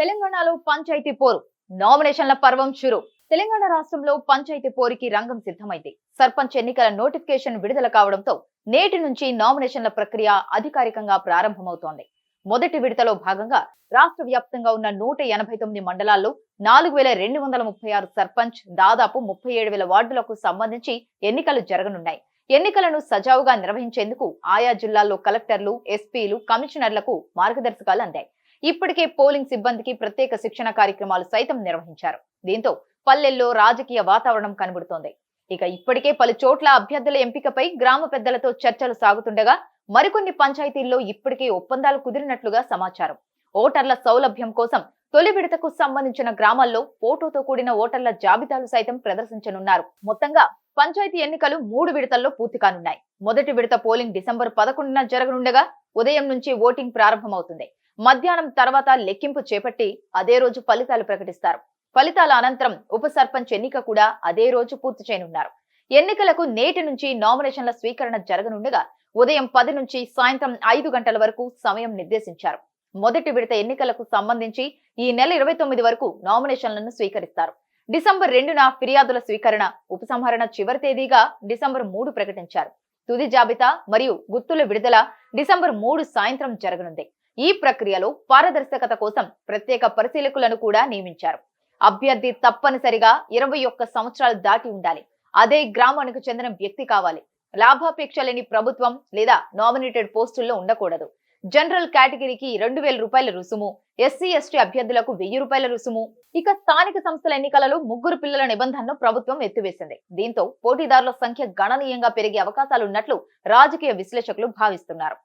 తెలంగాణలో పంచాయతీ పోరు. నామినేషన్ల పర్వం షురు తెలంగాణ రాష్ట్రంలో పంచాయతీ పోరుకి రంగం సిద్ధమైంది. సర్పంచ్ ఎన్నికల నోటిఫికేషన్ విడుదల కావడంతో నేటి నుంచి నామినేషన్ల ప్రక్రియ అధికారికంగా ప్రారంభమవుతోంది. మొదటి విడతలో భాగంగా రాష్ట్ర వ్యాప్తంగా ఉన్న నూట ఎనభై తొమ్మిది మండలాల్లో నాలుగు వేల రెండు వందల ముప్పై ఆరు సర్పంచ్ దాదాపు ముప్పై ఏడు వేల వార్డులకు సంబంధించి ఎన్నికలు జరగనున్నాయి. ఎన్నికలను సజావుగా నిర్వహించేందుకు ఆయా జిల్లాల్లో కలెక్టర్లు ఎస్పీలు కమిషనర్లకు మార్గదర్శకాలు అందాయి. ఇప్పటికే పోలింగ్ సిబ్బందికి ప్రత్యేక శిక్షణ కార్యక్రమాలు సైతం నిర్వహించారు. దీంతో పల్లెల్లో రాజకీయ వాతావరణం కనబడుతోంది. ఇక ఇప్పటికే పలు చోట్ల అభ్యర్థుల ఎంపికపై గ్రామ పెద్దలతో చర్చలు సాగుతుండగా మరికొన్ని పంచాయతీల్లో ఇప్పటికే ఒప్పందాలు కుదిరినట్లుగా సమాచారం. ఓటర్ల సౌలభ్యం కోసం తొలి విడతకు సంబంధించిన గ్రామాల్లో ఫోటోతో కూడిన ఓటర్ల జాబితాలు సైతం ప్రదర్శించనున్నారు. మొత్తంగా పంచాయతీ ఎన్నికలు మూడు విడతల్లో పూర్తి కానున్నాయి. మొదటి విడత పోలింగ్ డిసెంబర్ పదకొండున జరగనుండగా ఉదయం నుంచి ఓటింగ్ ప్రారంభమవుతుంది. మధ్యాహ్నం తర్వాత లెక్కింపు చేపట్టి అదే రోజు ఫలితాలు ప్రకటిస్తారు. ఫలితాల అనంతరం ఉప సర్పంచ్ ఎన్నిక కూడా అదే రోజు పూర్తి చేయనున్నారు. ఎన్నికలకు నేటి నుంచి నామినేషన్ల స్వీకరణ జరగనుండగా ఉదయం పది నుంచి సాయంత్రం ఐదు గంటల వరకు సమయం నిర్దేశించారు. మొదటి విడత ఎన్నికలకు సంబంధించి ఈ నెల ఇరవై తొమ్మిది వరకు నామినేషన్లను స్వీకరిస్తారు. డిసెంబర్ రెండున ఫిర్యాదుల స్వీకరణ ఉపసంహరణ చివరి తేదీగా డిసెంబర్ మూడు ప్రకటించారు. తుది జాబితా మరియు గుర్తుల విడుదల డిసెంబర్ మూడు సాయంత్రం జరగనుంది. ఈ ప్రక్రియలో పారదర్శకత కోసం ప్రత్యేక పరిశీలకులను కూడా నియమించారు. అభ్యర్థి తప్పనిసరిగా ఇరవై ఒక్క సంవత్సరాలు దాటి ఉండాలి. అదే గ్రామానికి చెందిన వ్యక్తి కావాలి. లాభాపేక్ష లేని ప్రభుత్వం లేదా నామినేటెడ్ పోస్టుల్లో ఉండకూడదు. జనరల్ కేటగిరీకి రెండు వేల రూపాయల రుసుము ఎస్సీ ఎస్టీ అభ్యర్థులకు వెయ్యి రూపాయల రుసుము. ఇక స్థానిక సంస్థల ఎన్నికలలో ముగ్గురు పిల్లల నిబంధనను ప్రభుత్వం ఎత్తివేసింది. దీంతో పోటీదారుల సంఖ్య గణనీయంగా పెరిగే అవకాశాలున్నట్లు రాజకీయ విశ్లేషకులు భావిస్తున్నారు.